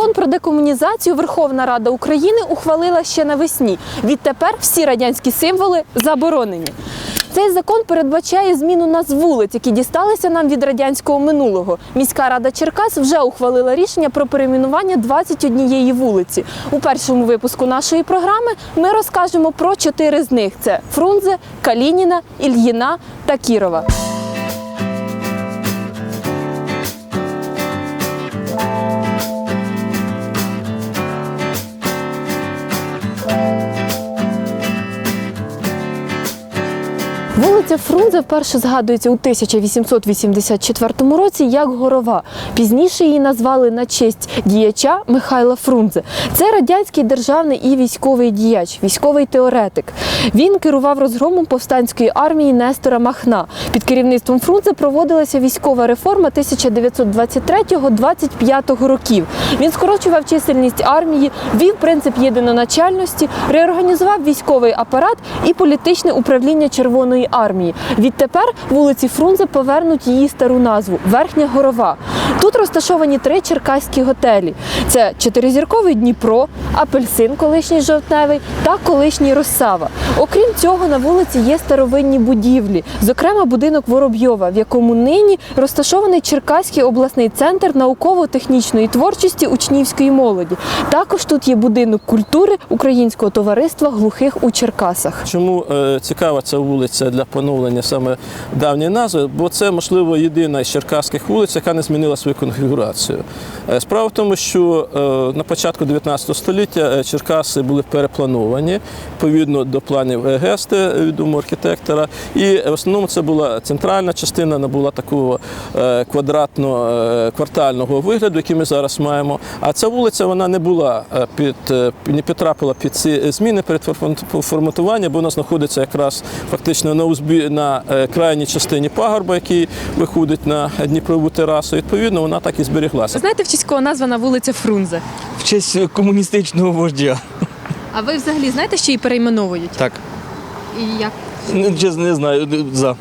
Закон про декомунізацію Верховна Рада України ухвалила ще навесні. Відтепер всі радянські символи заборонені. Цей закон передбачає зміну назв вулиць, які дісталися нам від радянського минулого. Міська рада Черкас вже ухвалила рішення про перейменування 21 вулиці. У першому випуску нашої програми ми розкажемо про чотири з них: це Фрунзе, Калініна, Ільїна та Кірова. Вулиця Фрунзе вперше згадується у 1884 році як Горова. Пізніше її назвали на честь діяча Михайла Фрунзе. Це радянський державний і військовий діяч, військовий теоретик. Він керував розгромом повстанської армії Нестора Махна. Під керівництвом Фрунзе проводилася військова реформа 1923-25 років. Він скорочував чисельність армії, вів принцип єдиноначальності, реорганізував військовий апарат і політичне управління Червоної армії. Відтепер вулиці Фрунзе повернуть її стару назву Верхня Горова. Тут розташовані три черкаські готелі: це чотиризірковий Дніпро, апельсин, колишній жовтневий та колишній Росава. Окрім цього, на вулиці є старовинні будівлі, зокрема будинок Воробйова, в якому нині розташований Черкаський обласний центр науково-технічної творчості учнівської молоді. Також тут є будинок культури Українського товариства глухих у Черкасах. Чому е, цікава ця вулиця для поновлення саме давньої назви? Бо це, можливо, єдина із черкаських вулиць, яка не змінила свою конфігурацію. Е, Справа в тому, що е, на початку 19 століття е, Черкаси були переплановані відповідно до планів е, Гести, е, відомого архітектора. І в основному це була центральна частина, вона була такого е, квадратно-квартального вигляду, який ми зараз маємо. А ця вулиця вона не була під не потрапила під ці зміни перед форматування, бо вона знаходиться якраз фактично на узбі на крайній частині пагорба, який виходить на Дніпрову терасу. Відповідно, вона так і зберіглася. Знаєте, в честь кого названа вулиця Фрунзе? В честь комуністичного вождя. А ви взагалі знаєте, що її перейменовують? Так. І як? Ну, чесно, не знаю. За.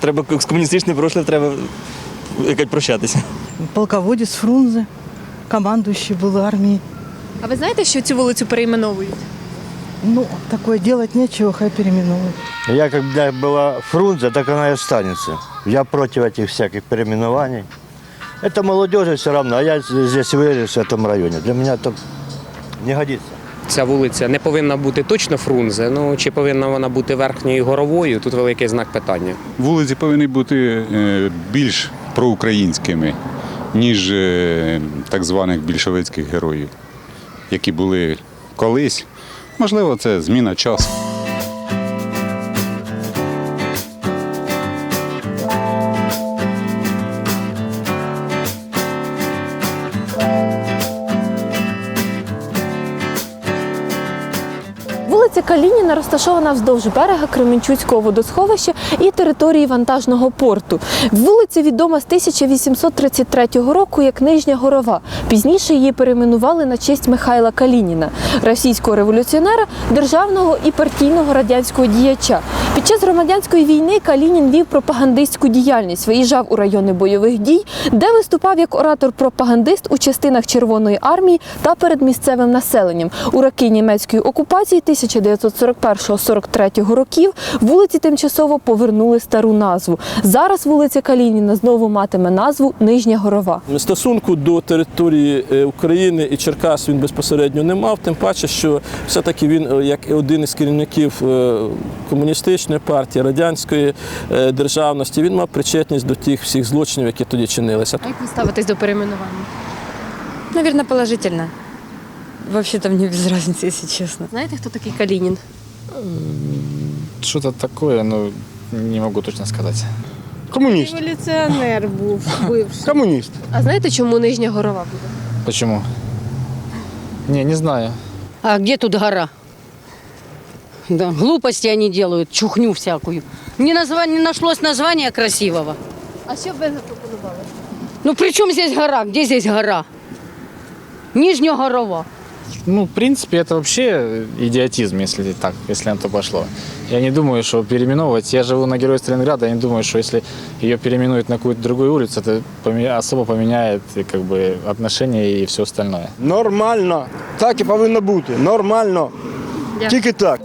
Треба з комуністичним прошлим треба якось прощатися. полководец Фрунзе, командующий был армией. А ви знаєте, що цю вулицю перейменовують? Ну, такое делать нечего, хай переименуют. Я когда была Фрунзе, так она и останется. Я против этих всяких переименований. Это молодежи все равно, а я здесь вырос в этом районе. Для меня это не годится. Ця вулиця не повинна бути точно Фрунзе, ну чи повинна вона бути верхньою горовою, тут великий знак питання. Вулиці повинні бути е, більш проукраїнськими, ніж е, так званих більшовицьких героїв, які були колись. Можливо, це зміна часу. Калініна розташована вздовж берега Кременчуцького водосховища і території вантажного порту. Вулиця відома з 1833 року як Нижня Горова. Пізніше її перейменували на честь Михайла Калініна, російського революціонера, державного і партійного радянського діяча. Під час громадянської війни Калінін вів пропагандистську діяльність, виїжджав у райони бойових дій, де виступав як оратор-пропагандист у частинах Червоної армії та перед місцевим населенням. У роки німецької окупації 1941-43 років вулиці тимчасово повернули стару назву. Зараз вулиця Калініна знову матиме назву Нижня Горова. Стосунку до території е, України і Черкас він безпосередньо не мав, тим паче, що все-таки він, е, як один із керівників е, комуністичної партії, радянської е, державності, він мав причетність до тих всіх злочинів, які тоді чинилися. Як ви ставитесь до перейменування? Наверное, положительно. Вообще-то мне без разницы, если честно. Знаєте, хто такий Калінін? Что-то такое, но не могу точно сказать. Комуніст. Революціонер був бивший. Комуніст. А знаєте, чому Нижня Горова буде? Почему? Не, не знаю. А где тут гора? Да, глупости они делают, чухню всякую. Не, назва... не нашлось названия красивого. А що б ви запропонували? Ну при чем здесь гора? Где здесь гора? Нижнегорова. Ну, в принципе, это вообще идиотизм, если так, если на то пошло. Я не думаю, что переименовывать. Я живу на Герой Сталинграда, я не думаю, что если ее переименуют на какую-то другую улицу, это особо поменяет и, как бы, отношения и все остальное. Нормально. Так і повинно бути. Нормально. Тільки так.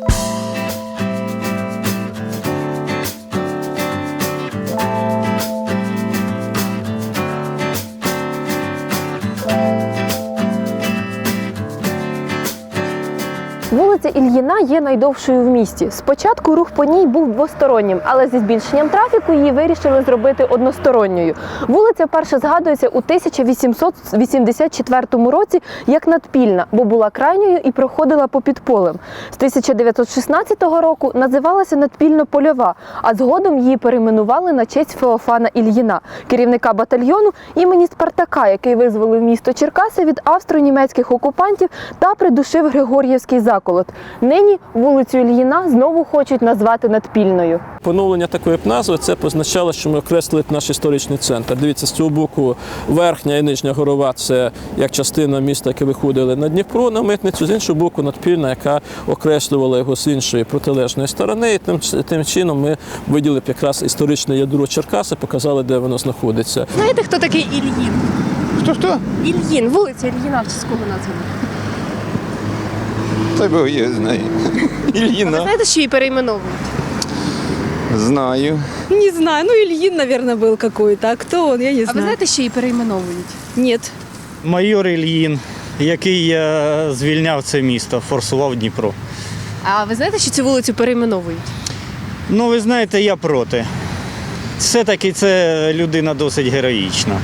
Вулиця Ільїна є найдовшою в місті. Спочатку рух по ній був двостороннім, але зі збільшенням трафіку її вирішили зробити односторонньою. Вулиця вперше згадується у 1884 році як надпільна, бо була крайньою і проходила попід полем. З 1916 року називалася надпільно-польова, а згодом її перейменували на честь Феофана Ільїна, керівника батальйону імені Спартака, який визволив місто Черкаси від австро-німецьких окупантів та придушив Григор'ївський заколот. Нині вулицю Ільїна знову хочуть назвати надпільною. Поновлення такої б назви це позначало, що ми окреслили наш історичний центр. Дивіться, з цього боку верхня і нижня горова це як частина міста, яке виходили на Дніпро на митницю, з іншого боку, надпільна, яка окреслювала його з іншої протилежної сторони. І тим, тим чином ми виділили б якраз історичне ядро Черкаси, показали, де воно знаходиться. Знаєте, хто такий Ільїн? Хто хто? Ільїн, вулиця Ільїна в честь кого названа? Та бо я знаю. Ільїна. Знаєте, що її перейменовують? Знаю. Не знаю, ну Ильин, наверное, был какой-то. А кто он, я не А ви знаєте, що її перейменовують? Нет. Майор Ільїн, який е, звільняв це місто, форсував Дніпро. А ви знаєте, що цю вулицю перейменовують? Ну, ви знаєте, я проти. Все-таки це людина досить героїчна.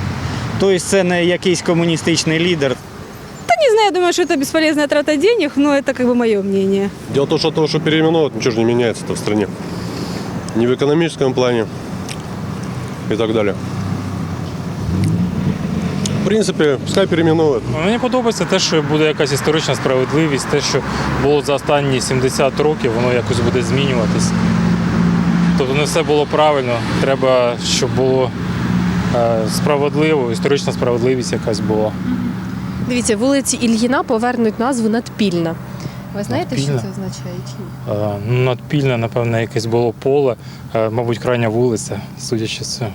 Тобто це не якийсь комуністичний лідер Да не знаю, я думаю, что это бесполезная трата денег, но это как бы мое мнение. Дело в том, что от того, что переименовывают, ничего же не меняется-то в стране. Ни в экономическом плане и так далее. В принципе, пускай переименовывают. Мені подобається те, що буде якась історична справедливість, те, що було за останні 70 років, воно якось буде змінюватись. Тобто не все було правильно, треба, щоб було е, справедливо, історична справедливість якась була. Дивіться, вулиці Ільїна повернуть назву Надпільна. Ви знаєте, Надпільна? що це означає? Чи ні? Е, ну, Надпільне, напевно, якесь було поле, е, мабуть, крайня вулиця, судячи з цього.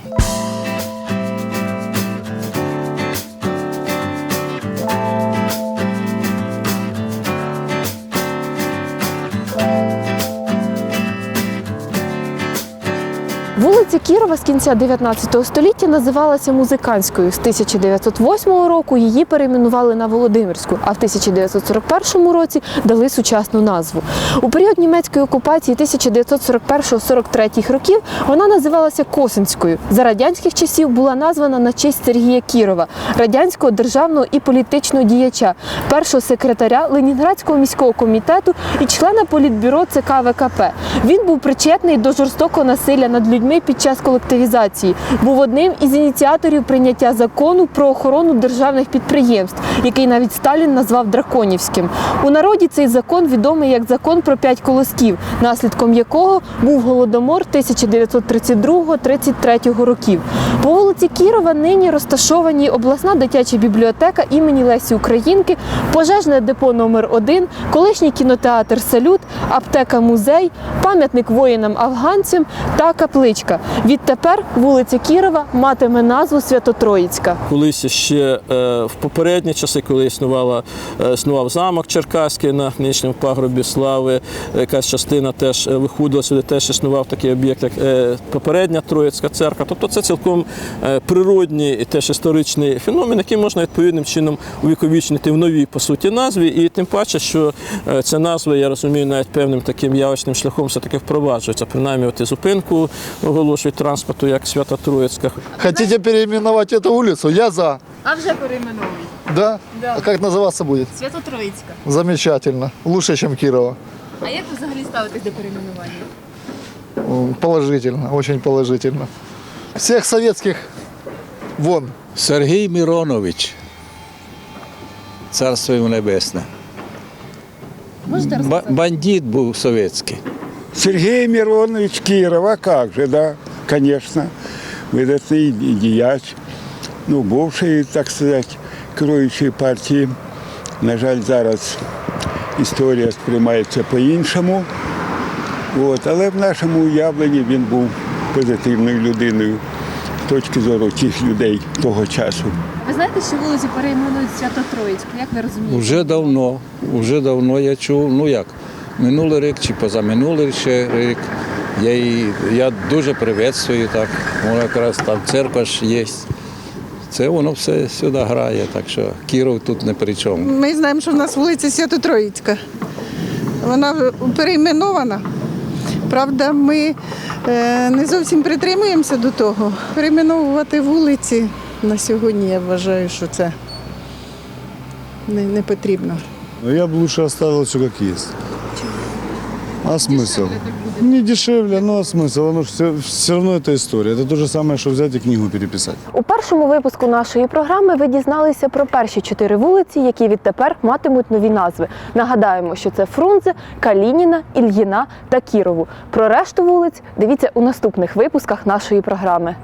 Кірова з кінця 19 століття називалася Музиканською. З 1908 року її перейменували на Володимирську, а в 1941 році дали сучасну назву. У період німецької окупації 1941-43 років вона називалася Косинською. За радянських часів була названа на честь Сергія Кірова, радянського державного і політичного діяча, першого секретаря Ленінградського міського комітету і члена політбюро ЦК ВКП. Він був причетний до жорстокого насилля над людьми під час колективізації. Був одним із ініціаторів прийняття закону про охорону державних підприємств, який навіть Сталін назвав драконівським. У народі цей закон відомий як закон про п'ять колосків, наслідком якого був голодомор 1932-33 років. По вулиці Кірова нині розташовані обласна дитяча бібліотека імені Лесі Українки, пожежне депо номер 1 колишній кінотеатр Салют, аптека музей, пам'ятник воїнам-афганцям та капличка. Відтепер вулиця Кірова матиме назву Свято-Троїцька. Колись ще е, в попередні часи, коли існувала, е, існував замок Черкаський на нинішньому пагорбі слави, якась частина теж е, виходила сюди, теж існував такий об'єкт, як попередня Троїцька церква. Тобто це цілком природній і теж історичний феномен, який можна відповідним чином увіковічнити в новій по суті назві. І тим паче, що ця назва, я розумію, навіть певним таким явочним шляхом все-таки впроваджується. Принаймні, от і зупинку оголошують транспорту як Свята Троїцька. Хотите переименовать эту улицу? Я за. А вже перейменовують. Да? А как называться будет? Свято-Троїцька. Замечательно. Лучше, чем Кирова. А як ви взагалі ставитесь до перейменування? Положительно, очень положительно. Всех советских вон. Сергій Миронович. Царство йому небесне. Можете розказати? Бандит був совєтський. Сергей Миронович Киров, а как же, да, Конечно. Видатний діяч, ну, бувший, так сказати, керуючий партії На жаль, зараз історія сприймається по-іншому. От, але в нашому уявленні він був позитивною людиною з точки зору тих людей того часу. Ви знаєте, що вулицю перейменують Свято Троїцьку? Як ви розумієте? Уже давно, уже давно я чув, ну як, минулий рік чи позаминулий ще рік. Я, її, я дуже приветствую так. Воно якраз там церква ж є. Це воно все сюди грає, так що Кіров тут не при чому. Ми знаємо, що в нас вулиця Свято-Троїцька. Вона перейменована. Правда, ми е, не зовсім притримуємося до того. Перейменовувати вулиці на сьогодні я вважаю, що це не, не потрібно. Но я бы лучше оставил все как есть. А смысл? Не дешевле, но а смысл? Оно ж все, все равно это история. Это то же самое, что взять и книгу переписать. У першому випуску нашої програми ви дізналися про перші чотири вулиці, які відтепер матимуть нові назви. Нагадаємо, що це Фрунзе, Калініна, Ільїна та Кірову. Про решту вулиць дивіться у наступних випусках нашої програми.